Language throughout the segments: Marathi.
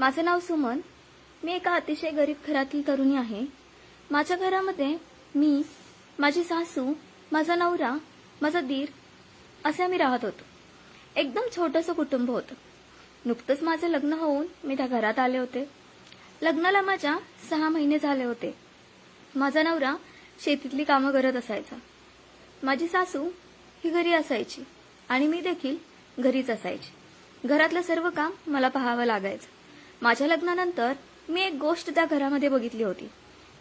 माझं नाव सुमन. मी एका अतिशय गरीब घरातील तरुणी आहे. माझ्या घरामध्ये मी माझी सासू माझा नवरा माझा दीर असे आम्ही राहत होतो. एकदम छोटंसं कुटुंब होतं. नुकतंच माझं लग्न होऊन मी त्या घरात आले होते. लग्नाला माझ्या सहा महिने झाले होते. माझा नवरा शेतीतली कामं करत असायचा. माझी सासू ही घरी असायची आणि मी देखील घरीच असायची. घरातलं सर्व काम मला पाहावं लागायचं. माझ्या लग्नानंतर मी एक गोष्ट त्या घरामध्ये बघितली होती.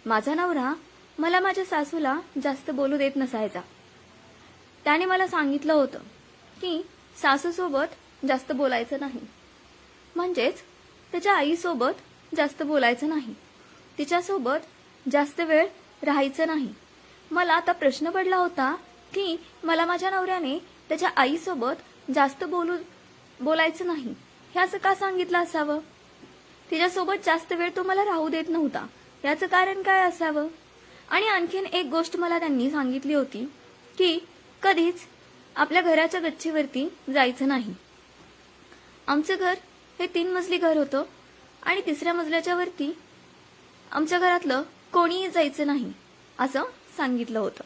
माझा नवरा मला माझ्या सासूला जास्त बोलू देत नसायचा. त्याने मला सांगितलं होतं की सासूसोबत जास्त बोलायचं नाही. म्हणजेच त्याच्या आईसोबत जास्त बोलायचं नाही. तिच्यासोबत जास्त वेळ राहायचं नाही. मला आता प्रश्न पडला होता की मला माझ्या नवऱ्याने त्याच्या आईसोबत जास्त बोलू बोलायचं नाही. हे असं का सांगितलं असावं? तिच्यासोबत जास्त वेळ तो मला राहू देत नव्हता. याचं कारण काय असावं? आणि आणखीन एक गोष्ट मला त्यांनी सांगितली होती की कधीच आपल्या घराच्या गच्चीवरती जायचं नाही. आमचं घर हे तीन मजली घर होतं आणि तिसऱ्या मजल्याच्या वरती आमच्या घरातलं कोणीही जायचं नाही असं सांगितलं होतं.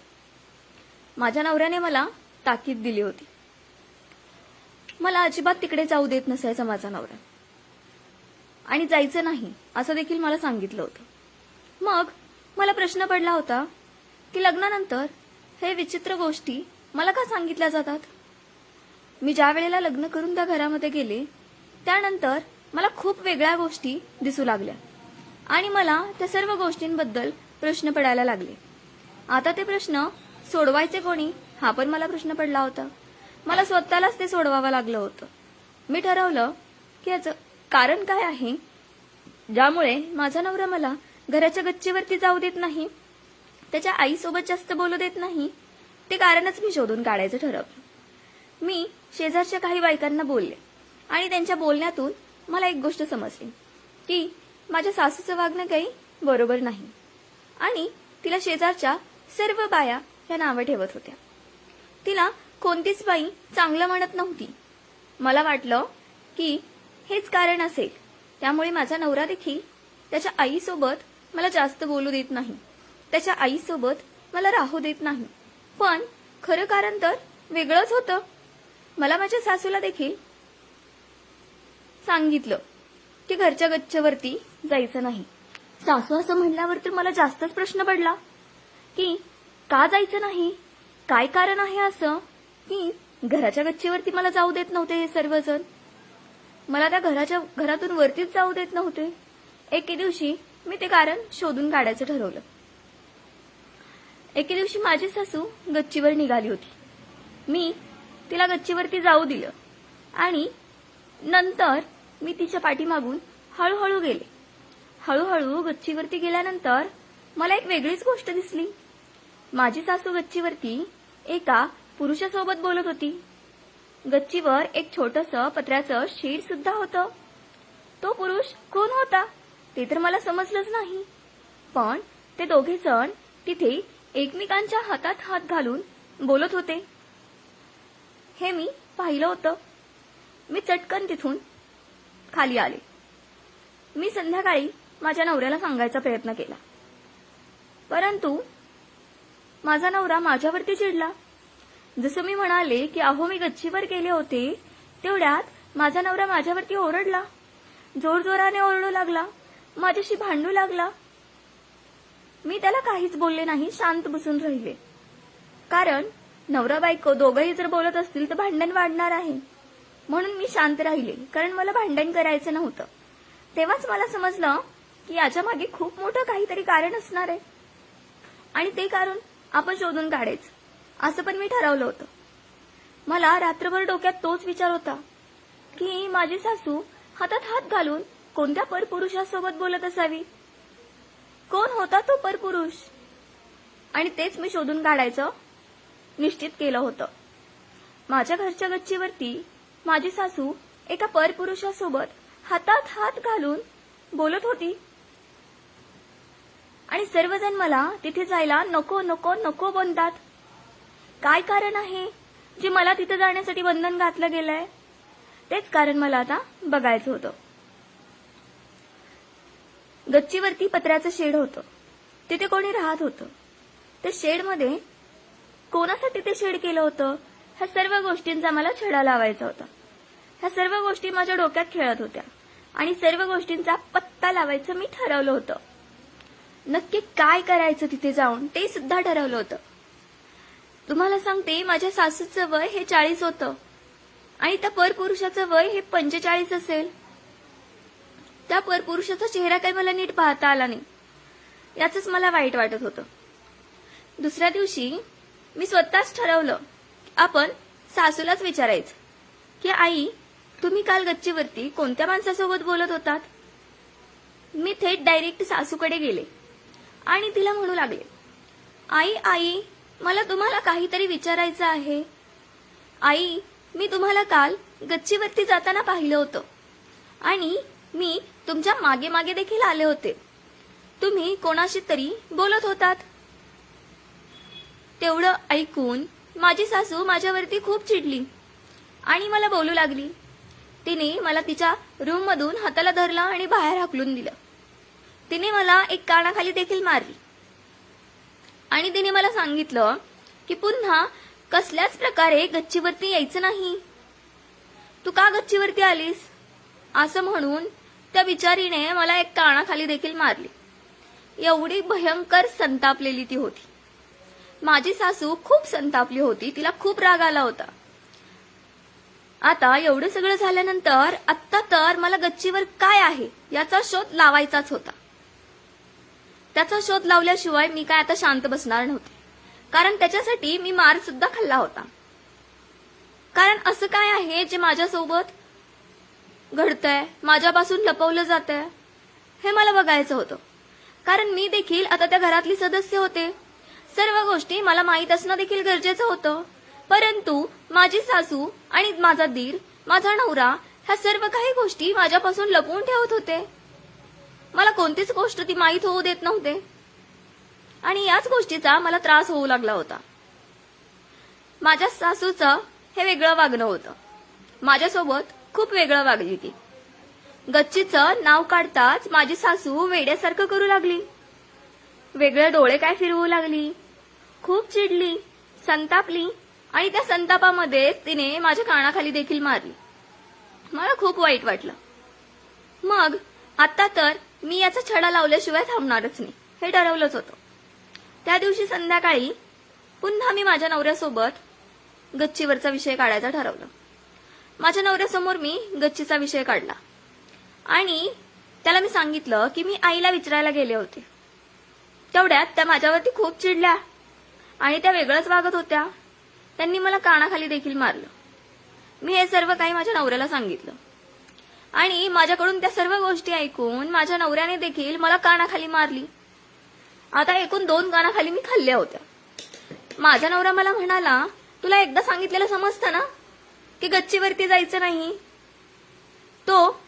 माझ्या नवऱ्याने मला ताकीद दिली होती. मला अजिबात तिकडे जाऊ देत नसायचा माझा नवरा. आणि जायचं नाही असं देखील मला सांगितलं होतं. मग मला प्रश्न पडला होता की लग्नानंतर हे विचित्र गोष्टी मला का सांगितल्या जातात? मी ज्या वेळेला लग्न करून त्या घरामध्ये गेले त्यानंतर मला खूप वेगळ्या गोष्टी दिसू लागल्या आणि मला त्या सर्व गोष्टींबद्दल प्रश्न पडायला लागले. आता ते प्रश्न सोडवायचे कोणी? हा पण मला प्रश्न पडला होता. मला स्वतःलाच ते सोडवावं लागलं होतं. मी ठरवलं की याचं कारण काय आहे? ज्यामुळे माझा नवरा मला घराच्या गच्चीवरती जाऊ देत नाही त्याच्या आईसोबत जास्त बोलू देत नाही ते कारणच मी शोधून काढायचं ठरवलं मी शेजारच्या काही बायकांना बोलले आणि त्यांच्या बोलण्यातून मला एक गोष्ट समजली की माझ्या सासूचं वागणं काही बरोबर नाही आणि तिला शेजारच्या सर्व बाया ह्या नावं ठेवत होत्या. तिला कोणतीच बाई चांगलं म्हणत नव्हती. मला वाटलं की हेच कारण असेल. त्यामुळे माझा नवरा देखील त्याच्या आईसोबत मला जास्त बोलू देत नाही. त्याच्या आईसोबत मला राहू देत नाही. पण खरं कारण तर वेगळंच होतं. मला माझ्या सासूला देखील सांगितलं की घरच्या गच्च्यावरती जायचं नाही. सासू असं म्हणल्यावर तर मला जास्तच प्रश्न पडला की का जायचं नाही? काय कारण आहे असं की घराच्या गच्चीवरती मला जाऊ देत नव्हते हे सर्वजण. मला त्या घराच्या घरातून वरतीच जाऊ देत नव्हते. एके दिवशी मी ते कारण शोधून काढायचं ठरवलं. एके दिवशी माझी सासू गच्चीवर निघाली होती. मी तिला गच्चीवरती जाऊ दिलं आणि नंतर मी तिच्या पाठीमागून हळूहळू गेले. हळूहळू गच्चीवरती गेल्यानंतर मला एक वेगळीच गोष्ट दिसली. माझी सासू गच्चीवरती एका पुरुषासोबत बोलत होती. गच्चीवर एक छोटस पत्र्याचं शेड सुद्धा होतं. तो पुरुष कोण होता? ते तर मला समजलंच नाही. पण ते दोघे जण तिथे एकमेकांच्या हातात हात घालून बोलत होते. हे मी पाहिलं होतं. मी चटकन तिथून खाली आले. मी संध्याकाळी माझ्या नवऱ्याला सांगायचा प्रयत्न केला. परंतु माझा नवरा माझ्यावरती चिडला. जसं मी म्हणाले की अहो मी गच्चीवर गेले होते. तेवढ्यात माझा नवरा माझ्यावरती ओरडला. जोरजोराने ओरडू लागला. माझ्याशी भांडू लागला. मी त्याला काहीच बोलले नाही शांत बसून राहिले. कारण नवरा बायको दोघंही जर बोलत असतील तर भांडण वाढणार आहे. म्हणून मी शांत राहिले कारण मला भांडण करायचं नव्हतं. तेव्हाच मला समजलं की याच्या मागे खूप मोठं काहीतरी कारण असणार आहे. आणि ते कारण आपण शोधून काढायचं असं पण मी ठरवलं होतं. मला रात्रभर डोक्यात तोच विचार होता की माझी सासू हातात हात घालून कोणत्या परपुरुषासोबत बोलत असावी? कोण होता तो परपुरुष? आणि तेच मी शोधून काढायचं निश्चित केलं होतं. माझ्या घरच्या गच्चीवरती माझी सासू एका परपुरुषासोबत हातात हात घालून बोलत होती. आणि सर्वजण मला तिथे जायला नको नको नको बनतात. काय कारण आहे? जे मला तिथे जाण्यासाठी बंधन घातलं गेलंय? तेच कारण मला आता बघायचं होतं. गच्चीवरती पत्र्याचं शेड होतं. तिथे कोणी राहत होतं. त्या शेडमध्ये कोणासाठी ते शेड केलं होतं? ह्या सर्व गोष्टींचा मला छडा लावायचा होता. ह्या सर्व गोष्टी माझ्या डोक्यात खेळत होत्या. आणि सर्व गोष्टींचा पत्ता लावायचं मी ठरवलं होतं. नक्की काय करायचं तिथे जाऊन ते सुद्धा ठरवलं होतं. तुम्हाला सांगते माझ्या सासूचं वय हे चाळीस होतं. आणि त्या परपुरुषाचं वय हे पंचेचाळीस असेल. त्या परपुरुषाचा चेहरा काही मला नीट पाहता आला नाही. याच मला वाईट वाटत होतं. दुसऱ्या दिवशी मी स्वतःच ठरवलं आपण सासूलाच विचारायचं की आई तुम्ही काल गच्चीवरती कोणत्या माणसासोबत बोलत होतात? मी थेट डायरेक्ट सासूकडे गेले आणि तिला म्हणू लागले आई आई मला तुम्हाला काहीतरी विचारायचं आहे. आई मी तुम्हाला काल गच्चीवरती जाताना पाहिलं होतं. आणि मी तुमच्या मागे मागे देखील आले होते. तुम्ही कोणाशी तरी बोलत होतात. तेवढं ऐकून माझी सासू माझ्यावरती खूप चिडली. आणि मला बोलू लागली. तिने मला तिच्या रूममधून हाताला धरलं आणि बाहेर हाकलून दिलं. तिने मला एक कानाखाली देखील मारली. आणि तिने मला सांगितलं की पुन्हा कसल्याच प्रकारे गच्चीवरती यायचं नाही. तू का गच्चीवरती आलीस? असं म्हणून त्या बिचारीने मला एक कानाखाली देखील मारली. एवढी भयंकर संतापलेली ती होती. माझी सासू खूप संतापली होती तिला खूप राग आला होता. आता एवढं सगळं झाल्यानंतर आत्ता तर मला गच्चीवर काय आहे याचा शोध लावायचाच होता. त्याचा शोध लावल्याशिवाय मी काय आता शांत बसणार नव्हते. कारण त्याच्यासाठी मी मार सुद्धा खाल्ला होता. कारण असं काय आहे जे माझ्यासोबत घडतंय माझ्यापासून लपवलं जात हे मला बघायचं होतं. कारण मी देखील आता त्या घरातली सदस्य होते. सर्व गोष्टी मला माहीत असणं देखील गरजेचं होतं. परंतु माझी सासू आणि माझा दीर माझा नवरा ह्या सर्व काही गोष्टी माझ्यापासून लपवून ठेवत होते. मला कोणतीच गोष्ट ती माहीत होऊ देत नव्हते. आणि याच गोष्टीचा मला त्रास होऊ लागला होता. माझ्या सासूचं हे वेगळं वागणं होतं. माझ्यासोबत खूप वेगळं वागली ती. गच्चीचं नाव काढताच माझी सासू वेड्यासारखं करू लागली. वेगळे डोळे काय फिरवू लागली. खूप चिडली संतापली आणि त्या संतापामध्ये तिने माझ्या कानाखाली देखील मारली. मला खूप वाईट वाटलं. मग आता तर मी याचा छडा लावल्याशिवाय थांबणारच नाही. हे ठरवलंच होतं. त्या दिवशी संध्याकाळी पुन्हा मी माझ्या नवऱ्यासोबत गच्चीवरचा विषय काढायचा ठरवलं. माझ्या नवऱ्यासमोर मी गच्चीचा विषय काढला. आणि त्याला मी सांगितलं की मी आईला विचारायला गेले होते. तेवढ्यात त्या माझ्यावरती खूप चिडल्या आणि त्या वेगळंच वागत होत्या. त्यांनी मला कानाखाली देखील मारलं. मी हे सर्व काही माझ्या नवऱ्याला सांगितलं. आणि माझ्याकडून त्या सर्व गोष्टी ऐकून माझ्या नवऱ्याने देखील मला कानाखाली मारली. आता एकूण दोन कानाखाली मी खाल्ल्या होत्या. माझा नवरा मला म्हणाला तुला एकदा सांगितलेलं समजतं ना? की गच्चीवरती जायचं नाही? तो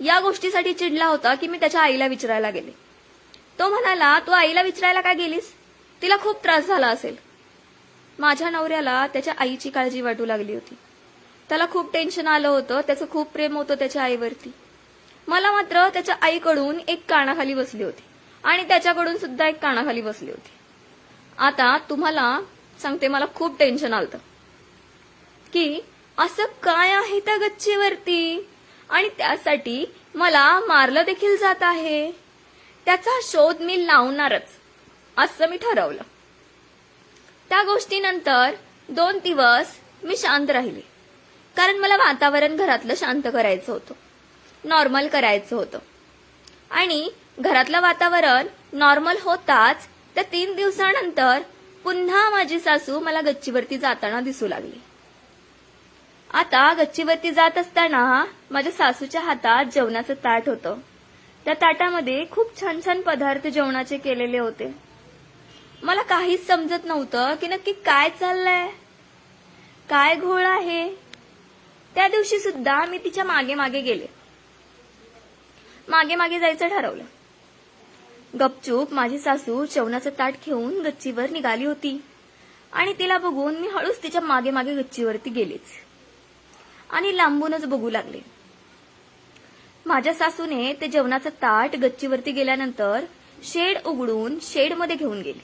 या गोष्टीसाठी चिडला होता की मी त्याच्या आईला विचारायला गेले. तो म्हणाला तू आईला विचारायला काय गेलीस? तिला खूप त्रास झाला असेल. माझ्या नवऱ्याला त्याच्या आईची काळजी वाटू लागली होती. त्याला खूप टेन्शन आलं होतं. त्याचं खूप प्रेम होतं त्याच्या आईवरती. मला मात्र त्याच्या आईकडून एक कानाखाली बसली होती. आणि त्याच्याकडून सुद्धा एक कानाखाली बसली होती. आता तुम्हाला सांगते मला खूप टेन्शन आलं की असं काय आहे त्या गच्चीवरती? आणि त्यासाठी मला मारलं देखील जात आहे. त्याचा शोध मी लावणारच असं मी ठरवलं. त्या गोष्टीनंतर दोन दिवस मी शांत राहिले. कारण मला वातावरण घरातलं शांत करायचं होतं. नॉर्मल करायचं होतं. आणि घरातलं वातावरण नॉर्मल होताच त्या तीन दिवसानंतर पुन्हा माझी सासू मला गच्चीवरती जाताना दिसू लागली. आता गच्चीवरती जात असताना माझ्या सासूच्या हातात जेवणाचं ताट होतं. त्या ताटामध्ये खूप छान छान पदार्थ जेवणाचे केलेले होते. मला काहीच समजत नव्हतं की नक्की काय चाललंय? काय घोळ आहे? त्या दिवशी सुद्धा मी तिच्यामागे मागे गेले. मागे मागे जायचं ठरवलं. गपचूप माझी सासू जेवणाचं ताट घेऊन गच्चीवर निघाली होती आणि तिला बघून मी हळूच तिच्यामागे मागे गच्चीवरती गेलेच. आणि लांबूनच बघू लागले. माझ्या सासूने ते जेवणाचं ताट गच्चीवरती गेल्यानंतर शेड उघडून शेडमध्ये घेऊन गेली.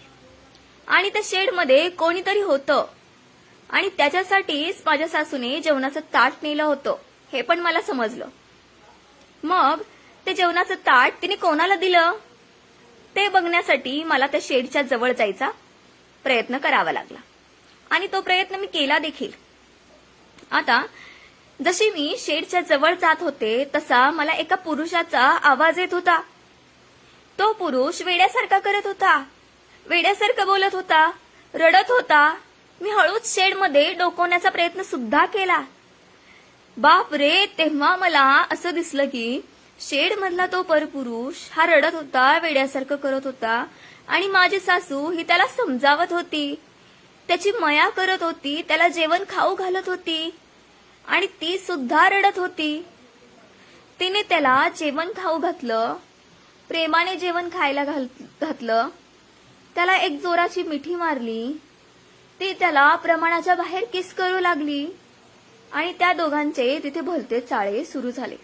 आणि त्या शेडमध्ये कोणीतरी होतं. आणि त्याच्यासाठीच माझ्या सासूने जेवणाचं ताट नेलं होतं. हे पण मला समजलं. मग ते जेवणाचं ताट तिने कोणाला दिलं? ते बघण्यासाठी मला त्या शेडच्या जवळ जायचा प्रयत्न करावा लागला. आणि तो प्रयत्न मी केला देखील. आता जशी मी शेडच्या जवळ जात होते तसा मला एका पुरुषाचा आवाज येत होता. तो पुरुष वेड्यासारखा करत होता. वेड्यासारखं बोलत होता. रडत होता. मी हळूच शेडमध्ये डोकवण्याचा प्रयत्न सुद्धा केला. बाप रे तेव्हा मला असं दिसलं की शेड मधला तो परपुरुष हा रडत होता वेड्यासारखं करत होता आणि माझी सासू ही त्याला समजावत होती. त्याची मया करत होती त्याला जेवण खाऊ घालत होती आणि ती सुद्धा रडत होती. तिने त्याला जेवण खाऊ घातलं प्रेमाने जेवण खायला घाल- घातलं. त्याला एक जोराची मिठी मारली ती त्याला प्रमाणाच्या बाहेर किस करू लागली? आणि त्या दोघांचे तिथे भलते चाळे सुरू झाले.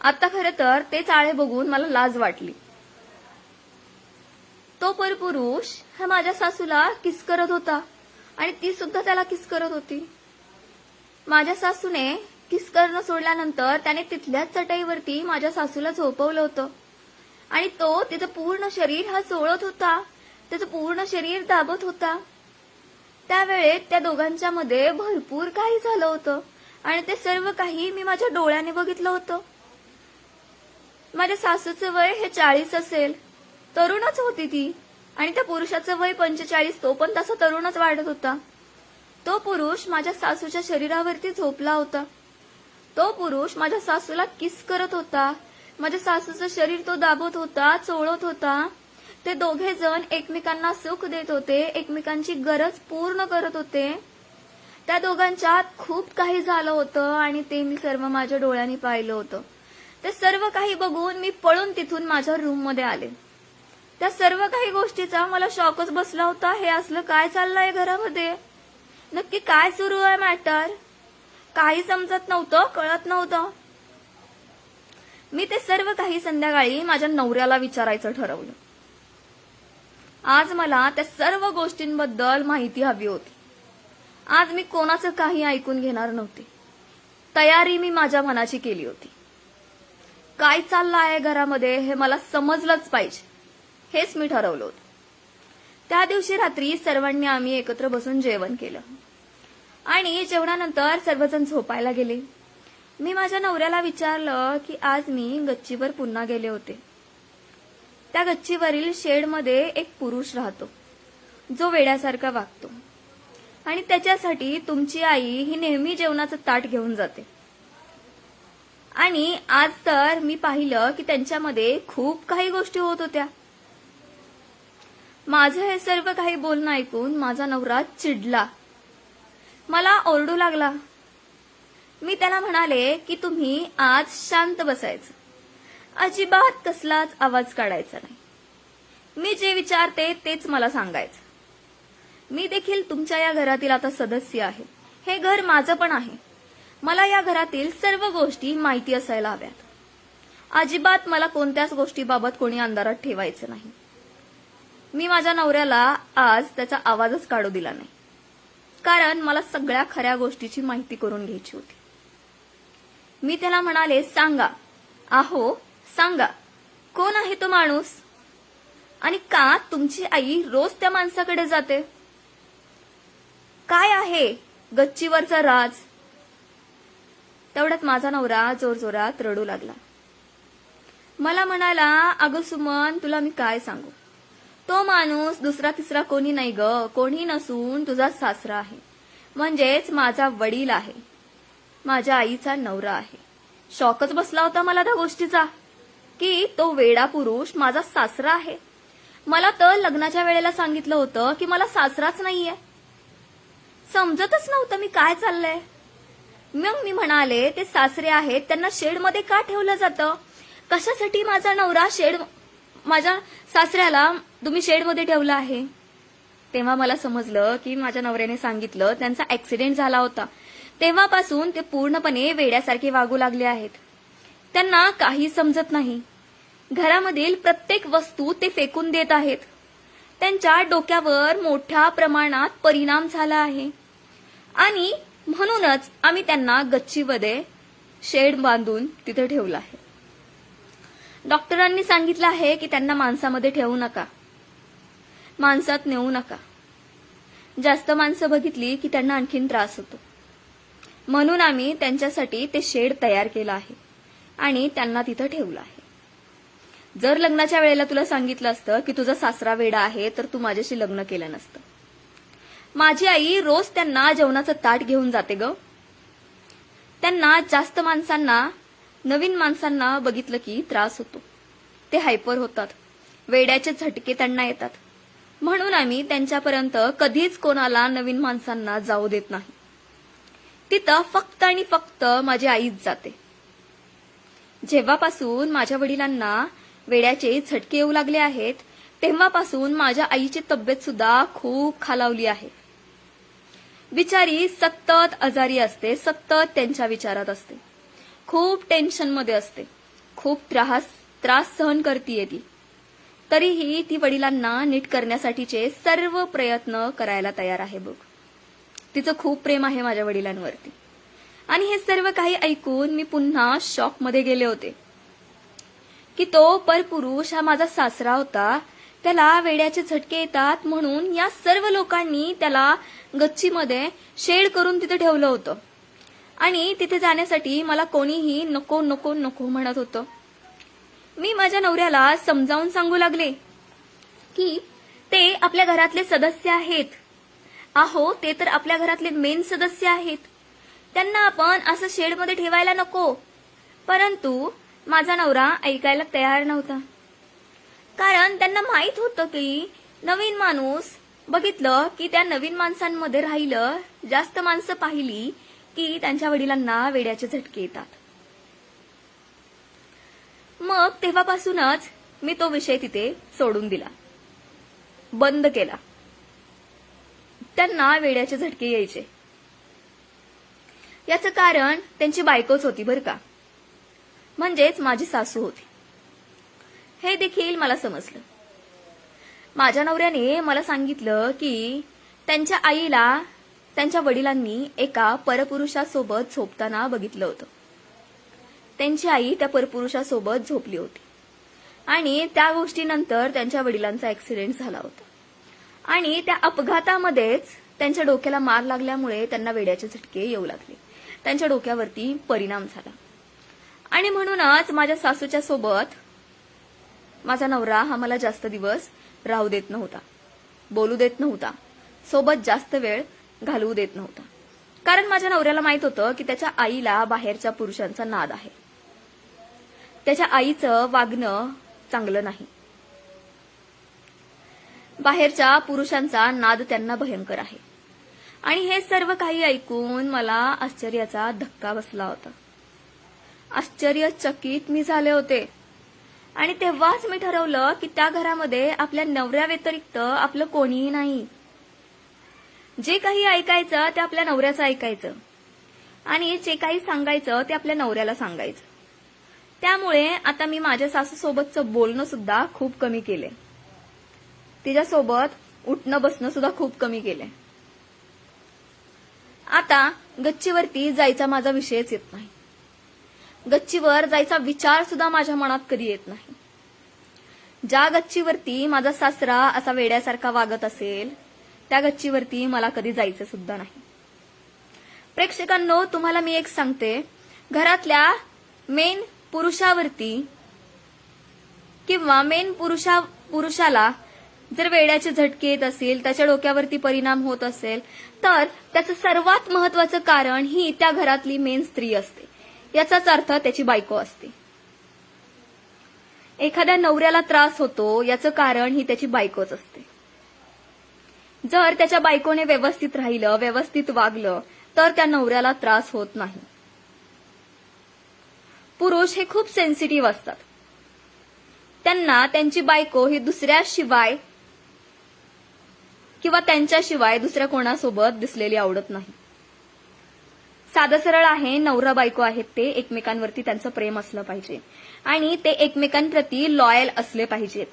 आता खर तर ते चाळे बघून मला लाज वाटली. तो परपुरुष हा माझ्या सासूला किस करत होता आणि ती सुद्धा त्याला किस करत होती. माझ्या सासूने किस करणं सोडल्यानंतर त्याने तिथल्याच चटईवरती माझ्या सासूला झोपवलं होतं. आणि तो तिचं पूर्ण शरीर हा चोळत होता. त्याचं पूर्ण शरीर दाबत होता. त्यावेळेत त्या दोघांच्या मध्ये भरपूर काही झालं होतं. आणि ते सर्व काही मी माझ्या डोळ्याने बघितलं होतं. माझ्या सासूचं वय हे चाळीस असेल. तरुणच होती ती. आणि त्या पुरुषाचं वय पंचेचाळीस तो पण तसा तरुणच वाढत होता. तो पुरुष माझ्या सासूच्या शरीरावरती झोपला होता. तो पुरुष माझ्या सासूला किस करत होता. माझ्या सासूचं शरीर तो दाबत होता चोळत होता. ते दोघे जण एकमेकांना सुख देत होते एकमेकांची गरज पूर्ण करत होते. त्या दोघांच्यात खूप काही झालं होतं आणि ते मी सर्व माझ्या डोळ्यांनी पाहिलं होतं. ते सर्व काही बघून मी पळून तिथून माझ्या रूममध्ये आले. त्या सर्व काही गोष्टीचा मला शॉकच बसला होता हे असलं काय चाललंय घरामध्ये? नक्की काय सुरू आहे मॅटर काही समजत नव्हतं कळत नव्हतं. मी ते सर्व काही संध्याकाळी माझ्या नवऱ्याला विचारायचं ठरवलं. आज मला त्या सर्व गोष्टींबद्दल माहिती हवी होती. आज मी कोणाचं काही ऐकून घेणार नव्हते. तयारी मी माझ्या मनाची केली होती. काय चाललं आहे घरामध्ये हे मला समजलंच पाहिजे. हेच मी ठरवलं होतं. त्या दिवशी रात्री सर्वांनी आम्ही एकत्र बसून जेवण केलं. आणि जेवणानंतर सर्वजण झोपायला गेले. मी माझ्या नवऱ्याला विचारलं की आज मी गच्चीवर पुन्हा गेले होते. त्या गच्चीवरील शेडमध्ये एक पुरुष राहतो. जो वेड्यासारखा वागतो. आणि त्याच्यासाठी तुमची आई ही नेहमी जेवणाचं ताट घेऊन जाते. आणि आज तर मी पाहिलं की त्यांच्यामध्ये खूप काही गोष्टी होत होत्या. माझं हे सर्व काही बोलणं ऐकून माझा नवरा चिडला. मला ओरडू लागला. मी त्याला म्हणाले की तुम्ही आज शांत बसायचं. अजिबात कसलाच आवाज काढायचा नाही. मी जे विचारते तेच मला सांगायचं. मी देखील तुमच्या या घरातील आता सदस्य आहे. हे घर माझं पण आहे. मला या घरातील सर्व गोष्टी माहिती असायला हव्यात. अजिबात मला कोणत्याच गोष्टीबाबत कोणी अंधारात ठेवायचं नाही. मी माझ्या नवऱ्याला आज त्याचा आवाजच काढू दिला नाही. कारण मला सगळ्या खऱ्या गोष्टीची माहिती करून घ्यायची होती. मी त्याला म्हणाले सांगा आहो सांगा कोण आहे तो माणूस? आणि का तुमची आई रोज त्या माणसाकडे जाते? काय आहे गच्चीवरचा राज? तेवढ्यात माझा नवरा जोरजोरात रडू लागला. मला म्हणाला अगं सुमन तुला मी काय सांगू? तो माणूस दुसरा तिसरा कोणी नाही ग. कोणी नसून तुझा सासरा आहे. म्हणजेच माझा वडील आहे. माझ्या आईचा नवरा आहे. शॉकच बसला होता मला त्या गोष्टीचा. की तो वेडा पुरुष माझा सासरा आहे. मला तर लग्नाच्या वेळेला सांगितलं होतं की मला सासराच नाहीये. समजतच नव्हतं मी काय चाललंय. मग मी म्हणाले ते सासरे आहेत त्यांना शेडमध्ये का ठेवलं जातं? कशासाठी माझा नवरा शेड माझ्या सासऱ्याला तुम्ही शेडमध्ये ठेवलं आहे? तेव्हा मला समजलं की माझ्या नवऱ्याने सांगितलं त्यांचा ऍक्सिडेंट झाला होता. तेव्हापासून ते पूर्णपणे वेड्यासारखे वागू लागले आहेत. त्यांना काही समजत नाही. घरामधील प्रत्येक वस्तू ते फेकून देत आहेत. त्यांच्या डोक्यावर मोठ्या प्रमाणात परिणाम झाला आहे. आणि म्हणूनच आम्ही त्यांना गच्चीमध्ये शेड बांधून तिथे ठेवलं आहे. डॉक्टरांनी सांगितलं आहे की त्यांना माणसामध्ये ठेवू नका. माणसात नेऊ नका. जास्त माणसं बघितली की त्यांना आणखीन त्रास होतो. म्हणून आम्ही त्यांच्यासाठी ते शेड तयार केलं आहे. आणि त्यांना तिथं ठेवलं आहे. जर लग्नाच्या वेळेला तुला सांगितलं असतं की तुझा सासरा वेडा आहे तर तू माझ्याशी लग्न केलं नसतं. माझी आई रोज त्यांना जेवणाचं ताट घेऊन जाते ग. त्यांना जास्त माणसांना नवीन माणसांना बघितलं की त्रास होतो. ते हायपर होतात. वेड्याचे झटके त्यांना येतात. म्हणून आम्ही त्यांच्यापर्यंत कधीच कोणाला नवीन माणसांना जाऊ देत नाही. तिथं फक्त आणि फक्त माझी आईच जाते. जेव्हापासून माझ्या वडिलांना वेड्याचे झटके येऊ लागले आहेत तेव्हापासून माझ्या आईची तब्येत सुद्धा खूप खालावली आहे. बिचारी सतत आजारी असते सतत त्यांच्या विचारात असते. खूप टेन्शनमध्ये असते. खूप त्रास त्रास सहन करतीये ती. तरीही ती वडिलांना नीट करण्यासाठीचे सर्व प्रयत्न करायला तयार आहे बघ. तिचं खूप प्रेम आहे माझ्या वडिलांवरती. आणि हे सर्व काही ऐकून मी पुन्हा शॉकमध्ये गेले होते. की तो परपुरुष हा माझा सासरा होता त्याला वेड्याचे झटके येतात म्हणून या सर्व लोकांनी त्याला गच्चीमध्ये शेड करून तिथे ठेवलं होतं. आणि तिथे जाण्यासाठी मला कोणीही नको नको नको म्हणत होतं. मी माझ्या नवऱ्याला समजावून सांगू लागले की ते आपल्या घरातले सदस्य आहेत. आहो ते तर आपल्या घरातले मेन सदस्य आहेत. त्यांना आपण असं शेडमध्ये ठेवायला नको. परंतु माझा नवरा ऐकायला तयार नव्हता. कारण त्यांना माहीत होतं की नवीन माणूस बघितलं की त्या नवीन माणसांमध्ये राहिलं जास्त माणसं पाहिली की त्यांच्या वडिलांना वेड्याचे झटके येतात. मग तेव्हापासूनच मी तो विषय तिथे सोडून दिला. बंद केला. त्यांना वेड्याचे झटके यायचे. याचं कारण त्यांची बायकोच होती बरं का. म्हणजेच माझी सासू होती. हे देखील मला समजलं. माझ्या नवऱ्याने मला सांगितलं की त्यांच्या आईला त्यांच्या वडिलांनी एका परपुरुषासोबत झोपताना बघितलं होतं. त्यांची आई त्या परपुरुषासोबत झोपली होती. आणि त्या गोष्टीनंतर त्यांच्या वडिलांचा ऍक्सिडेंट झाला होता. आणि त्या अपघातामध्येच त्यांच्या डोक्याला मार लागल्यामुळे त्यांना वेड्याचे झटके येऊ लागले. त्यांच्या डोक्यावरती परिणाम झाला. आणि म्हणूनच माझ्या सासूच्या सोबत माझा नवरा हा मला जास्त दिवस राहू देत नव्हता बोलू देत नव्हता सोबत जास्त वेळ घालवू देत नव्हता. कारण माझ्या नवऱ्याला माहीत होतं की त्याच्या आईला बाहेरच्या पुरुषांचा नाद आहे. त्याच्या आईचं वागणं चांगलं नाही. बाहेरच्या पुरुषांचा नाद त्यांना भयंकर आहे. आणि हे सर्व काही ऐकून मला आश्चर्याचा धक्का बसला होता. आश्चर्यचकित मी झाले होते. आणि तेव्हाच मी ठरवलं की त्या घरामध्ये आपल्या नवऱ्या व्यतिरिक्त आपलं कोणीही नाही. जे काही ऐकायचं ते आपल्या नवऱ्याचं ऐकायचं. आणि जे काही सांगायचं ते आपल्या नवऱ्याला सांगायचं. त्यामुळे आता मी माझ्या सासूसोबतचं बोलणं सुद्धा खूप कमी केले. तिच्यासोबत उठणं बसणं सुद्धा खूप कमी केलंय आता गच्चीवरती जायचा माझा विषयच येत नाही. गच्चीवर जायचा विचार सुद्धा माझ्या मनात कधी येत नाही. ज्या गच्चीवरती माझा सासरा असा वेड्यासारखा वागत असेल त्या गच्चीवरती मला कधी जायचं सुद्धा नाही. प्रेक्षकांनो तुम्हाला मी एक सांगते. घरातल्या मेन पुरुषावरती किंवा मेन पुरुषा पुरुषाला जर वेड्याचे झटके येत असेल त्याच्या डोक्यावरती परिणाम होत असेल तर त्याचं सर्वात महत्वाचं कारण ही त्या घरातली मेन स्त्री असते. याचाच अर्थ त्याची बायको असते. एखाद्या नवऱ्याला त्रास होतो याचं कारण ही त्याची बायकोच असते. जर त्याच्या बायकोने व्यवस्थित राहिलं व्यवस्थित वागलं तर त्या नवऱ्याला त्रास होत नाही. पुरुष हे खूप सेन्सिटिव्ह असतात. त्यांना त्यांची बायको ही दुसऱ्याशिवाय किंवा त्यांच्याशिवाय दुसऱ्या कोणासोबत दिसलेली आवडत नाही. साधं सरळ आहे नवरा बायको आहेत ते एकमेकांवरती त्यांचं प्रेम असलं पाहिजे. आणि ते एकमेकांप्रती लॉयल असले पाहिजेत.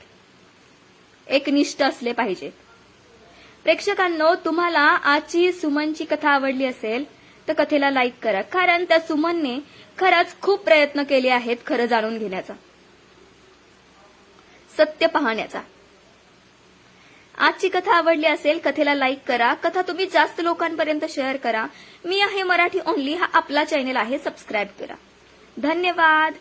एकनिष्ठ असले पाहिजेत. प्रेक्षकांनो तुम्हाला आजची सुमनची कथा आवडली असेल तर कथेला लाईक करा. कारण त्या सुमनने खरंच खूप प्रयत्न केले आहेत खरं जाणून घेण्याचा. सत्य पाहण्याचा. आजची कथा आवडली असेल कथेला लाईक करा. कथा तुम्ही जास्त लोकांपर्यंत शेअर करा. मी आहे मराठी ओनली हा आपला चॅनेल आहे. सबस्क्राईब करा. धन्यवाद.